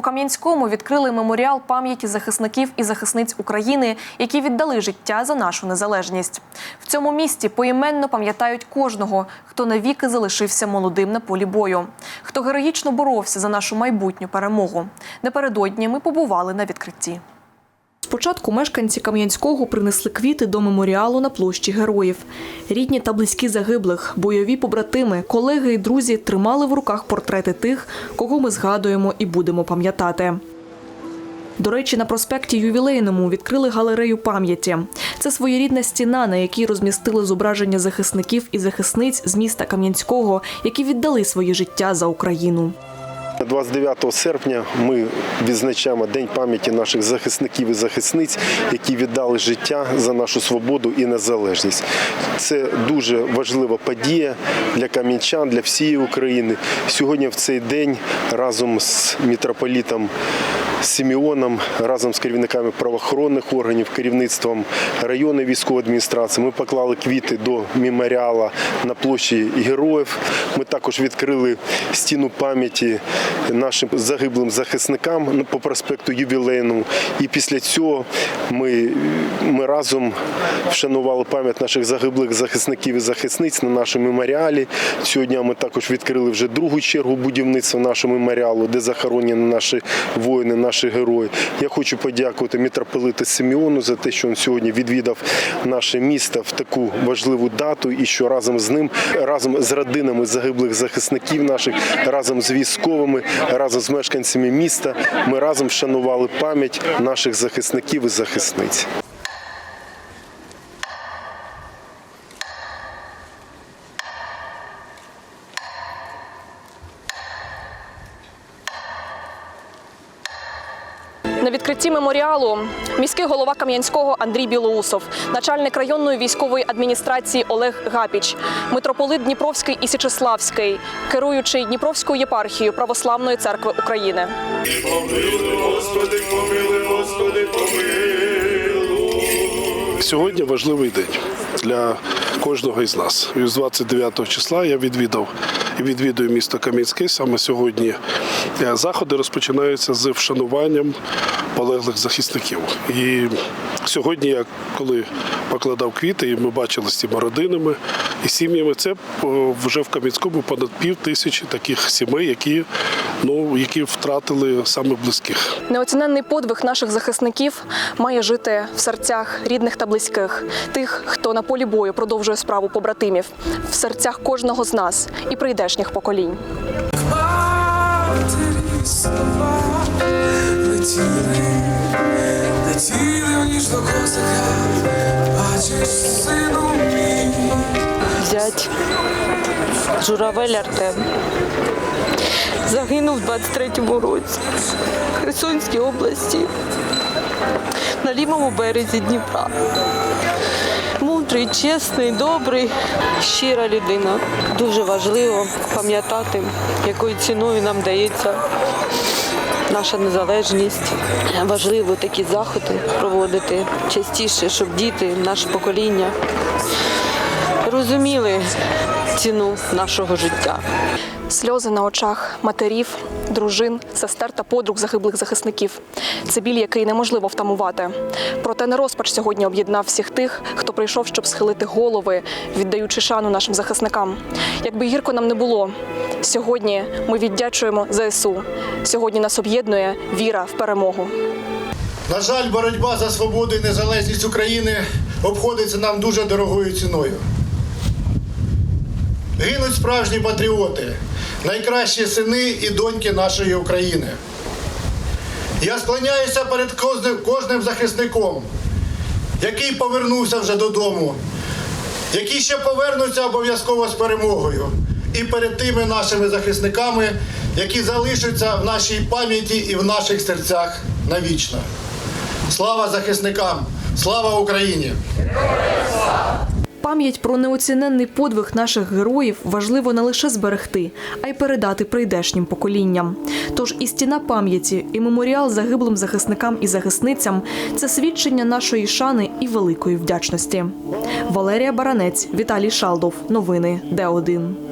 У Кам'янському відкрили меморіал пам'яті захисників і захисниць України, які віддали життя за нашу незалежність. В цьому місті поіменно пам'ятають кожного, хто навіки залишився молодим на полі бою, хто героїчно боровся за нашу майбутню перемогу. Напередодні ми побували на відкритті. Спочатку мешканці Кам'янського принесли квіти до меморіалу на площі героїв. Рідні та близькі загиблих, бойові побратими, колеги і друзі тримали в руках портрети тих, кого ми згадуємо і будемо пам'ятати. До речі, на проспекті Ювілейному відкрили галерею пам'яті. Це своєрідна стіна, на якій розмістили зображення захисників і захисниць з міста Кам'янського, які віддали своє життя за Україну. 29 серпня ми відзначаємо День пам'яті наших захисників і захисниць, які віддали життя за нашу свободу і незалежність. Це дуже важлива подія для кам'янчан, для всієї України. Сьогодні в цей день разом з мітрополітом Сіміоном, разом з керівниками правоохоронних органів, керівництвом районної військової адміністрації, ми поклали квіти до меморіала на площі героїв. Ми також відкрили стіну пам'яті нашим загиблим захисникам по проспекту Ювілейному. І після цього ми, ми разом вшанували пам'ять наших загиблих захисників і захисниць на нашому меморіалі. Сьогодні ми також відкрили вже другу чергу будівництва нашого меморіалу, де захоронені наші воїни, наші герої. Я хочу подякувати митрополиту Симеону за те, що він сьогодні відвідав наше місто в таку важливу дату, і що разом з ним, разом з родинами загиблих захисників наших, разом з військовими, разом з мешканцями міста, ми разом вшанували пам'ять наших захисників і захисниць. На відкритті меморіалу міський голова Кам'янського Андрій Білоусов, начальник районної військової адміністрації Олег Гапіч, митрополит Дніпровський і Січеславський, керуючий Дніпровською єпархією Православної церкви України. Сьогодні важливий день для кожного із нас. І з 29 числа я відвідав відвідую місто Кам'янське. Саме сьогодні е, заходи розпочинаються з вшануванням полеглих захисників. І сьогодні я коли покладав квіти, і ми бачили з цими родинами і сім'ями, це вже в Кам'янському понад пів тисячі таких сімей, які, ну, які втратили саме близьких. Неоціненний подвиг наших захисників має жити в серцях рідних та близьких, тих, хто на полі бою продовжує справу побратимів, в серцях кожного з нас і прийдешніх поколінь. Летіли, летіли в ніжного козака, бачиш, сину мій. зять Журавель Артем. Загинув у 23-му році в Херсонській області на лівому березі Дніпра. Мудрий, чесний, добрий, щира людина. Дуже важливо пам'ятати, якою ціною нам дається наша незалежність. Важливо такі заходи проводити частіше, щоб діти, наше покоління розуміли ціну нашого життя. Сльози на очах матерів, дружин, сестер та подруг загиблих захисників. Це біль, який неможливо втамувати. Проте не розпач сьогодні об'єднав всіх тих, хто прийшов, щоб схилити голови, віддаючи шану нашим захисникам. Якби гірко нам не було, сьогодні ми віддячуємо ЗСУ. Сьогодні нас об'єднує віра в перемогу. На жаль, боротьба за свободу і незалежність України обходиться нам дуже дорогою ціною. Гинуть справжні патріоти, найкращі сини і доньки нашої України. Я склоняюся перед кожним, захисником, який повернувся вже додому, які ще повернуться обов'язково з перемогою, і перед тими нашими захисниками, які залишаться в нашій пам'яті і в наших серцях навічно. Слава захисникам! Слава Україні! Пам'ять про неоціненний подвиг наших героїв важливо не лише зберегти, а й передати прийдешнім поколінням. Тож і стіна пам'яті, і меморіал загиблим захисникам і захисницям це свідчення нашої шани і великої вдячності. Валерія Баранець, Віталій Шалдов. Новини Д1.